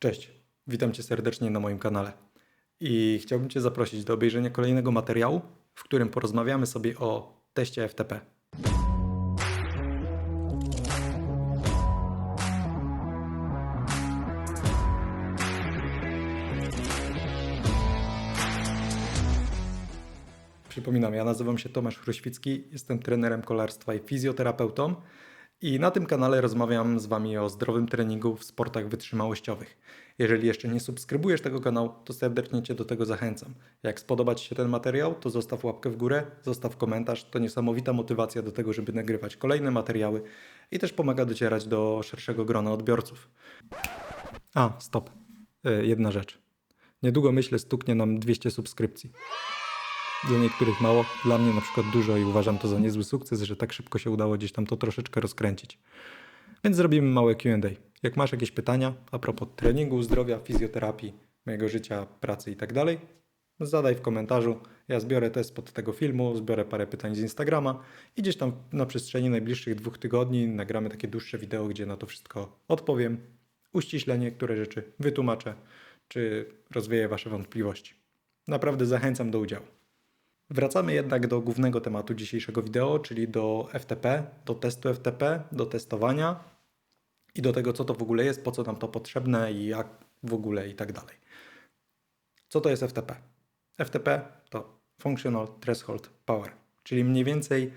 Cześć, witam Cię serdecznie na moim kanale. I chciałbym Cię zaprosić do obejrzenia kolejnego materiału, w którym porozmawiamy sobie o teście FTP. Przypominam, ja nazywam się Tomasz Chruświcki, jestem trenerem kolarstwa i fizjoterapeutą i na tym kanale rozmawiam z Wami o zdrowym treningu w sportach wytrzymałościowych. Jeżeli jeszcze nie subskrybujesz tego kanału, to serdecznie Cię do tego zachęcam. Jak spodoba Ci się ten materiał, to zostaw łapkę w górę, zostaw komentarz. To niesamowita motywacja do tego, żeby nagrywać kolejne materiały i też pomaga docierać do szerszego grona odbiorców. A, stop. E, Jedna rzecz. Niedługo myślę stuknie nam 200 subskrypcji. Dla niektórych mało, dla mnie na przykład dużo i uważam to za niezły sukces, że tak szybko się udało gdzieś tam to troszeczkę rozkręcić. Więc zrobimy małe QA. Jak masz jakieś pytania a propos treningu, zdrowia, fizjoterapii, mojego życia, pracy i tak dalej, zadaj w komentarzu. Ja zbiorę test pod tego filmu, zbiorę parę pytań z Instagrama i gdzieś tam na przestrzeni najbliższych dwóch tygodni nagramy takie dłuższe wideo, gdzie na to wszystko odpowiem, uściślę niektóre rzeczy, wytłumaczę, czy rozwieję Wasze wątpliwości. Naprawdę zachęcam do udziału. Wracamy jednak do głównego tematu dzisiejszego wideo, czyli do FTP, do testu FTP, do testowania i do tego, co to w ogóle jest, po co nam to potrzebne i jak w ogóle i tak dalej. Co to jest FTP? FTP to Functional Threshold Power, czyli mniej więcej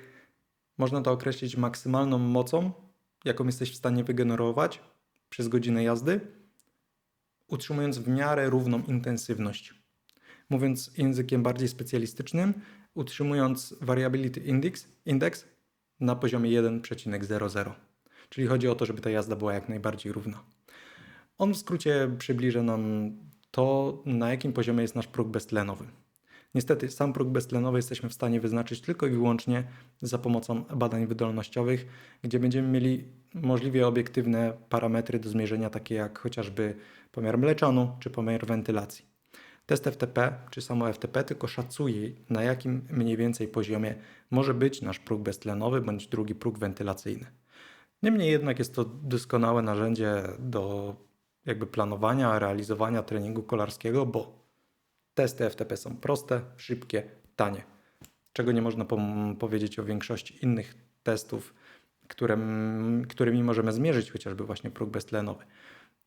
można to określić maksymalną mocą, jaką jesteś w stanie wygenerować przez godzinę jazdy, utrzymując w miarę równą intensywność mówiąc językiem bardziej specjalistycznym, utrzymując variability index, index na poziomie 1,00. Czyli chodzi o to, żeby ta jazda była jak najbardziej równa. On w skrócie przybliża nam to, na jakim poziomie jest nasz próg beztlenowy. Niestety, sam próg beztlenowy jesteśmy w stanie wyznaczyć tylko i wyłącznie za pomocą badań wydolnościowych, gdzie będziemy mieli możliwie obiektywne parametry do zmierzenia, takie jak chociażby pomiar mleczanu czy pomiar wentylacji. Test FTP czy samo FTP tylko szacuje, na jakim mniej więcej poziomie może być nasz próg beztlenowy bądź drugi próg wentylacyjny. Niemniej jednak jest to doskonałe narzędzie do jakby planowania, realizowania treningu kolarskiego, bo testy FTP są proste, szybkie, tanie. Czego nie można powiedzieć o większości innych testów, które, którymi możemy zmierzyć chociażby właśnie próg beztlenowy.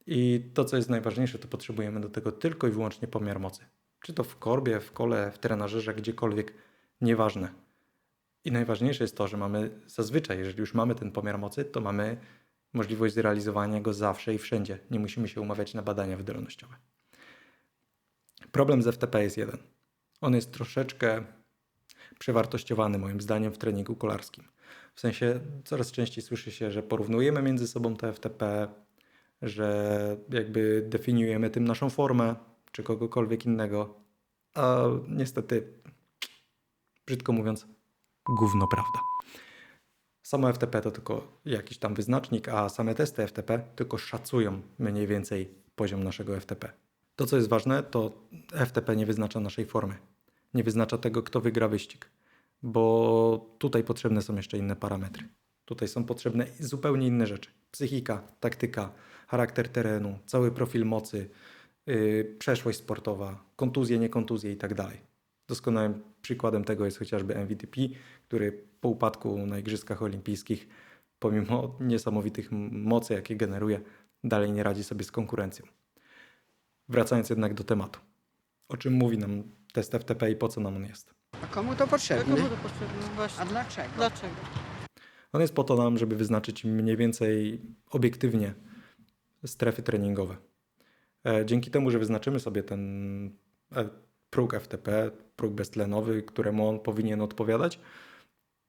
I to, co jest najważniejsze, to potrzebujemy do tego tylko i wyłącznie pomiar mocy. Czy to w korbie, w kole, w trenażerze, gdziekolwiek, nieważne. I najważniejsze jest to, że mamy zazwyczaj, jeżeli już mamy ten pomiar mocy, to mamy możliwość zrealizowania go zawsze i wszędzie. Nie musimy się umawiać na badania wydolnościowe. Problem z FTP jest jeden. On jest troszeczkę przewartościowany moim zdaniem w treningu kolarskim. W sensie coraz częściej słyszy się, że porównujemy między sobą te FTP, że jakby definiujemy tym naszą formę, czy kogokolwiek innego. A niestety, brzydko mówiąc, gówno prawda. Samo FTP to tylko jakiś tam wyznacznik, a same testy FTP tylko szacują mniej więcej poziom naszego FTP. To, co jest ważne, to FTP nie wyznacza naszej formy. Nie wyznacza tego, kto wygra wyścig, bo tutaj potrzebne są jeszcze inne parametry. Tutaj są potrzebne zupełnie inne rzeczy. Psychika, taktyka, charakter terenu, cały profil mocy, yy, przeszłość sportowa, kontuzje, niekontuzje i tak dalej. Doskonałym przykładem tego jest chociażby MVTP, który po upadku na Igrzyskach Olimpijskich, pomimo niesamowitych mocy, jakie generuje, dalej nie radzi sobie z konkurencją. Wracając jednak do tematu. O czym mówi nam test FTP i po co nam on jest? A komu to potrzebne? Komu to potrzebne? Właśnie. A dlaczego? Dlaczego? On jest po to nam, żeby wyznaczyć mniej więcej obiektywnie strefy treningowe. E, dzięki temu, że wyznaczymy sobie ten e, próg FTP, próg beztlenowy, któremu on powinien odpowiadać,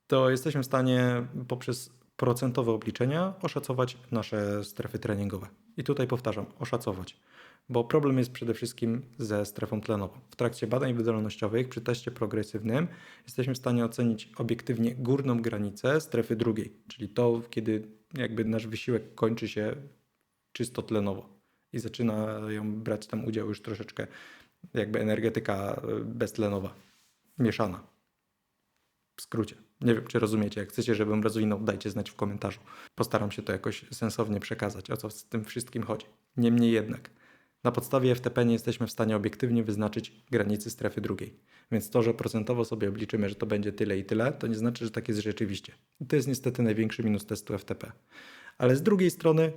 to jesteśmy w stanie poprzez procentowe obliczenia oszacować nasze strefy treningowe. I tutaj powtarzam, oszacować, bo problem jest przede wszystkim ze strefą tlenową. W trakcie badań wydolnościowych przy teście progresywnym jesteśmy w stanie ocenić obiektywnie górną granicę strefy drugiej, czyli to, kiedy jakby nasz wysiłek kończy się czysto tlenowo i zaczynają brać tam udział już troszeczkę jakby energetyka beztlenowa, mieszana. W skrócie. Nie wiem, czy rozumiecie. Jak chcecie, żebym rozwinął, dajcie znać w komentarzu. Postaram się to jakoś sensownie przekazać, o co z tym wszystkim chodzi. Niemniej jednak, Na podstawie FTP nie jesteśmy w stanie obiektywnie wyznaczyć granicy strefy drugiej. Więc to, że procentowo sobie obliczymy, że to będzie tyle i tyle, to nie znaczy, że tak jest rzeczywiście. I to jest niestety największy minus testu FTP. Ale z drugiej strony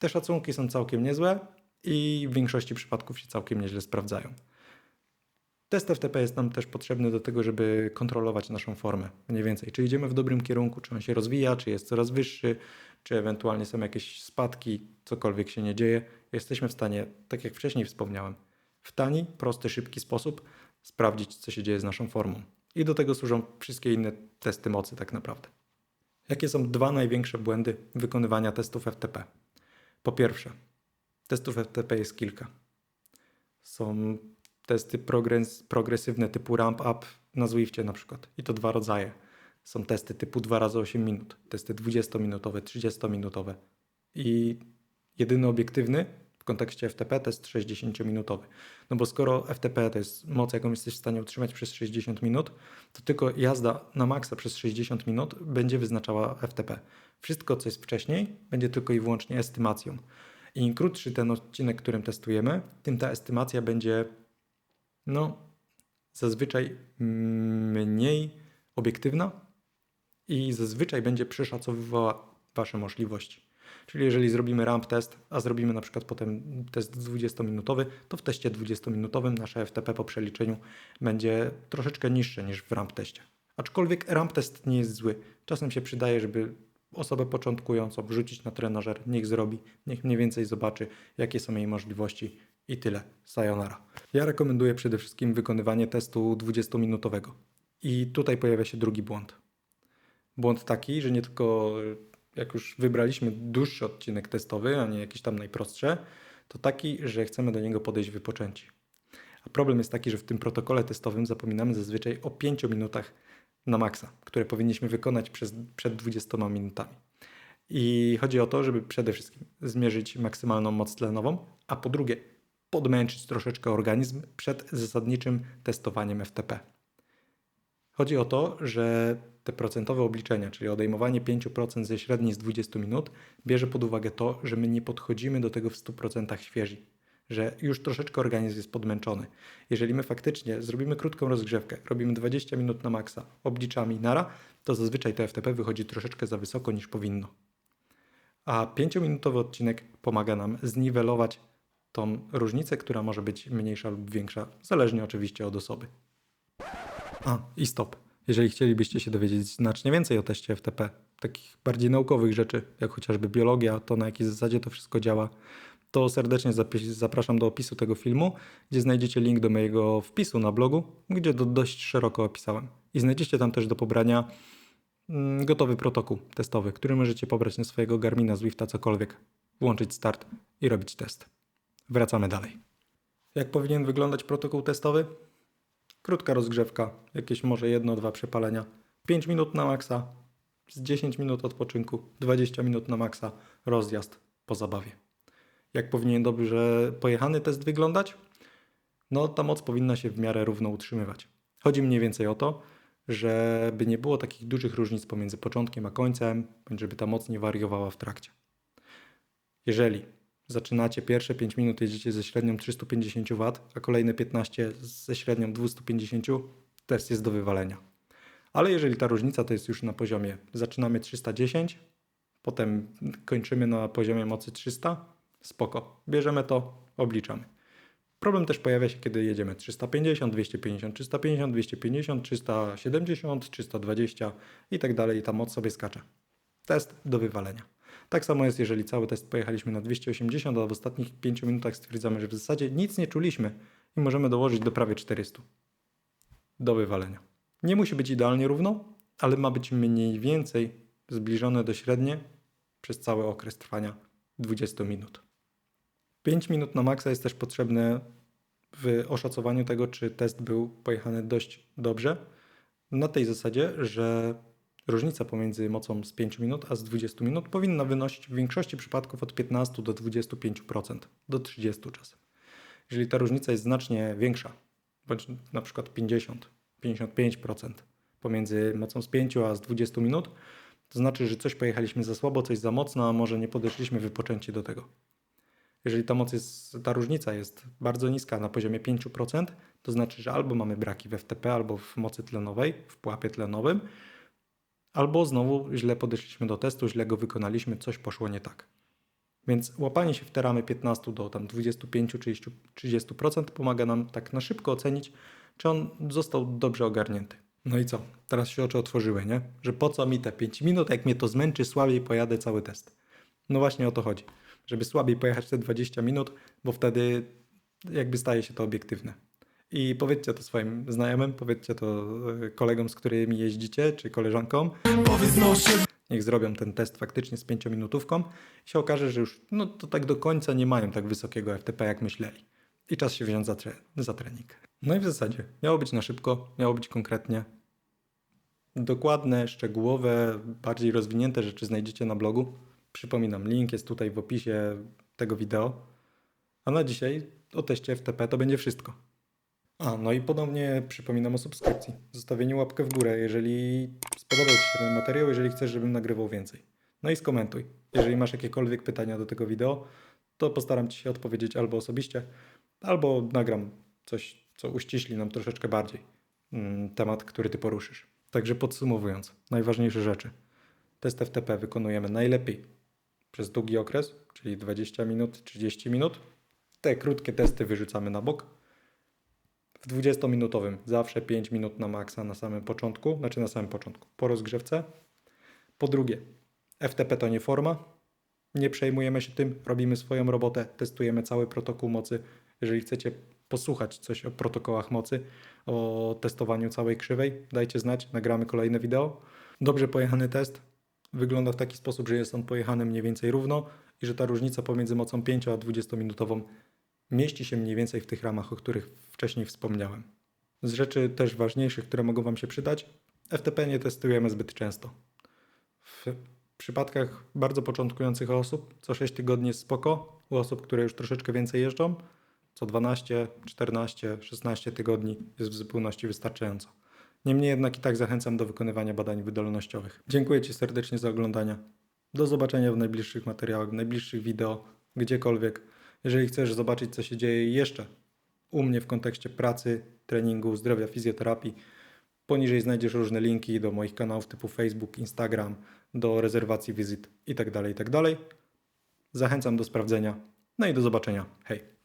te szacunki są całkiem niezłe i w większości przypadków się całkiem nieźle sprawdzają. Test FTP jest nam też potrzebny do tego, żeby kontrolować naszą formę. Mniej więcej, czy idziemy w dobrym kierunku, czy on się rozwija, czy jest coraz wyższy, czy ewentualnie są jakieś spadki, cokolwiek się nie dzieje. Jesteśmy w stanie, tak jak wcześniej wspomniałem, w tani, prosty, szybki sposób sprawdzić, co się dzieje z naszą formą. I do tego służą wszystkie inne testy mocy, tak naprawdę. Jakie są dwa największe błędy wykonywania testów FTP? Po pierwsze, testów FTP jest kilka. Są testy progres, progresywne typu ramp up na Zwiftie na przykład. I to dwa rodzaje. Są testy typu 2 razy 8 minut, testy 20-minutowe, 30-minutowe. I jedyny obiektywny w kontekście FTP to jest 60-minutowy. No bo skoro FTP to jest moc, jaką jesteś w stanie utrzymać przez 60 minut, to tylko jazda na maksa przez 60 minut będzie wyznaczała FTP. Wszystko, co jest wcześniej, będzie tylko i wyłącznie estymacją. I im krótszy ten odcinek, którym testujemy, tym ta estymacja będzie no, zazwyczaj mniej obiektywna i zazwyczaj będzie przeszacowywała Wasze możliwości. Czyli jeżeli zrobimy ramp test, a zrobimy na przykład potem test 20-minutowy, to w teście 20-minutowym nasze FTP po przeliczeniu będzie troszeczkę niższe niż w ramp teście. Aczkolwiek ramp test nie jest zły. Czasem się przydaje, żeby osobę początkującą wrzucić na trenażer, niech zrobi, niech mniej więcej zobaczy, jakie są jej możliwości i tyle. Sayonara. Ja rekomenduję przede wszystkim wykonywanie testu 20-minutowego. I tutaj pojawia się drugi błąd. Błąd taki, że nie tylko jak już wybraliśmy dłuższy odcinek testowy, a nie jakiś tam najprostsze, to taki, że chcemy do niego podejść wypoczęci. A problem jest taki, że w tym protokole testowym zapominamy zazwyczaj o 5 minutach na maksa, które powinniśmy wykonać przez, przed 20 minutami. I chodzi o to, żeby przede wszystkim zmierzyć maksymalną moc tlenową, a po drugie podmęczyć troszeczkę organizm przed zasadniczym testowaniem FTP. Chodzi o to, że te procentowe obliczenia, czyli odejmowanie 5% ze średniej z 20 minut, bierze pod uwagę to, że my nie podchodzimy do tego w 100% świeżi, że już troszeczkę organizm jest podmęczony. Jeżeli my faktycznie zrobimy krótką rozgrzewkę, robimy 20 minut na maksa, obliczamy nara, to zazwyczaj to FTP wychodzi troszeczkę za wysoko niż powinno. A 5-minutowy odcinek pomaga nam zniwelować tą różnicę, która może być mniejsza lub większa, zależnie oczywiście od osoby. A, i stop. Jeżeli chcielibyście się dowiedzieć znacznie więcej o teście FTP, takich bardziej naukowych rzeczy, jak chociażby biologia, to na jakiej zasadzie to wszystko działa, to serdecznie zapraszam do opisu tego filmu, gdzie znajdziecie link do mojego wpisu na blogu, gdzie to dość szeroko opisałem. I znajdziecie tam też do pobrania mm, gotowy protokół testowy, który możecie pobrać na swojego Garmina, Zwifta, cokolwiek, włączyć start i robić test. Wracamy dalej. Jak powinien wyglądać protokół testowy? Krótka rozgrzewka, jakieś może jedno, dwa przepalenia, 5 minut na maksa, z 10 minut odpoczynku, 20 minut na maksa, rozjazd po zabawie. Jak powinien dobrze pojechany test wyglądać? No, ta moc powinna się w miarę równo utrzymywać. Chodzi mniej więcej o to, żeby nie było takich dużych różnic pomiędzy początkiem a końcem, żeby ta moc nie wariowała w trakcie. Jeżeli zaczynacie pierwsze 5 minut, jedziecie ze średnią 350 W, a kolejne 15 ze średnią 250, test jest do wywalenia. Ale jeżeli ta różnica to jest już na poziomie, zaczynamy 310, potem kończymy na poziomie mocy 300, spoko, bierzemy to, obliczamy. Problem też pojawia się, kiedy jedziemy 350, 250, 350, 250, 370, 320 i tak dalej, ta moc sobie skacze. Test do wywalenia. Tak samo jest, jeżeli cały test pojechaliśmy na 280, a w ostatnich 5 minutach stwierdzamy, że w zasadzie nic nie czuliśmy i możemy dołożyć do prawie 400 do wywalenia. Nie musi być idealnie równo, ale ma być mniej więcej zbliżone do średnie przez cały okres trwania 20 minut. 5 minut na maksa jest też potrzebne w oszacowaniu tego, czy test był pojechany dość dobrze. Na tej zasadzie, że Różnica pomiędzy mocą z 5 minut a z 20 minut powinna wynosić w większości przypadków od 15 do 25%, do 30 czasem. Jeżeli ta różnica jest znacznie większa, bądź na przykład 50, 55% pomiędzy mocą z 5 a z 20 minut, to znaczy, że coś pojechaliśmy za słabo, coś za mocno, a może nie podeszliśmy wypoczęci do tego. Jeżeli ta moc jest, ta różnica jest bardzo niska na poziomie 5%, to znaczy, że albo mamy braki w FTP, albo w mocy tlenowej, w pułapie tlenowym, albo znowu źle podeszliśmy do testu, źle go wykonaliśmy, coś poszło nie tak. Więc łapanie się w te ramy 15 do tam 25-30% 30% pomaga nam tak na szybko ocenić, czy on został dobrze ogarnięty. No i co? Teraz się oczy otworzyły, nie? Że po co mi te 5 minut, jak mnie to zmęczy, słabiej pojadę cały test. No właśnie o to chodzi. Żeby słabiej pojechać te 20 minut, bo wtedy jakby staje się to obiektywne. I powiedzcie to swoim znajomym, powiedzcie to e, kolegom, z którymi jeździcie, czy koleżankom. Niech zrobią ten test faktycznie z 5-minutówką i się okaże, że już no to tak do końca nie mają tak wysokiego FTP, jak myśleli. I czas się wziąć za, tre- za trening. No i w zasadzie miało być na szybko, miało być konkretnie. Dokładne, szczegółowe, bardziej rozwinięte rzeczy znajdziecie na blogu. Przypominam, link jest tutaj w opisie tego wideo. A na dzisiaj o teście FTP to będzie wszystko. A, no i ponownie przypominam o subskrypcji. Zostawieniu łapkę w górę, jeżeli spodobał Ci się ten materiał, jeżeli chcesz, żebym nagrywał więcej. No i skomentuj. Jeżeli masz jakiekolwiek pytania do tego wideo, to postaram Ci się odpowiedzieć albo osobiście, albo nagram coś, co uściśli nam troszeczkę bardziej mm, temat, który Ty poruszysz. Także podsumowując, najważniejsze rzeczy. Test FTP wykonujemy najlepiej przez długi okres, czyli 20 minut, 30 minut. Te krótkie testy wyrzucamy na bok. W 20-minutowym zawsze 5 minut na maksa na samym początku, znaczy na samym początku, po rozgrzewce. Po drugie, FTP to nie forma. Nie przejmujemy się tym, robimy swoją robotę, testujemy cały protokół mocy. Jeżeli chcecie posłuchać coś o protokołach mocy, o testowaniu całej krzywej, dajcie znać, nagramy kolejne wideo. Dobrze pojechany test wygląda w taki sposób, że jest on pojechany mniej więcej równo i że ta różnica pomiędzy mocą 5 a 20 minutową mieści się mniej więcej w tych ramach, o których wcześniej wspomniałem. Z rzeczy też ważniejszych, które mogą Wam się przydać, FTP nie testujemy zbyt często. W przypadkach bardzo początkujących osób co 6 tygodni jest spoko, u osób, które już troszeczkę więcej jeżdżą, co 12, 14, 16 tygodni jest w zupełności wystarczająco. Niemniej jednak i tak zachęcam do wykonywania badań wydolnościowych. Dziękuję Ci serdecznie za oglądanie. Do zobaczenia w najbliższych materiałach, w najbliższych wideo, gdziekolwiek. Jeżeli chcesz zobaczyć, co się dzieje jeszcze u mnie w kontekście pracy, treningu, zdrowia, fizjoterapii, poniżej znajdziesz różne linki do moich kanałów typu Facebook, Instagram, do rezerwacji wizyt itd. itd. Zachęcam do sprawdzenia. No i do zobaczenia. Hej!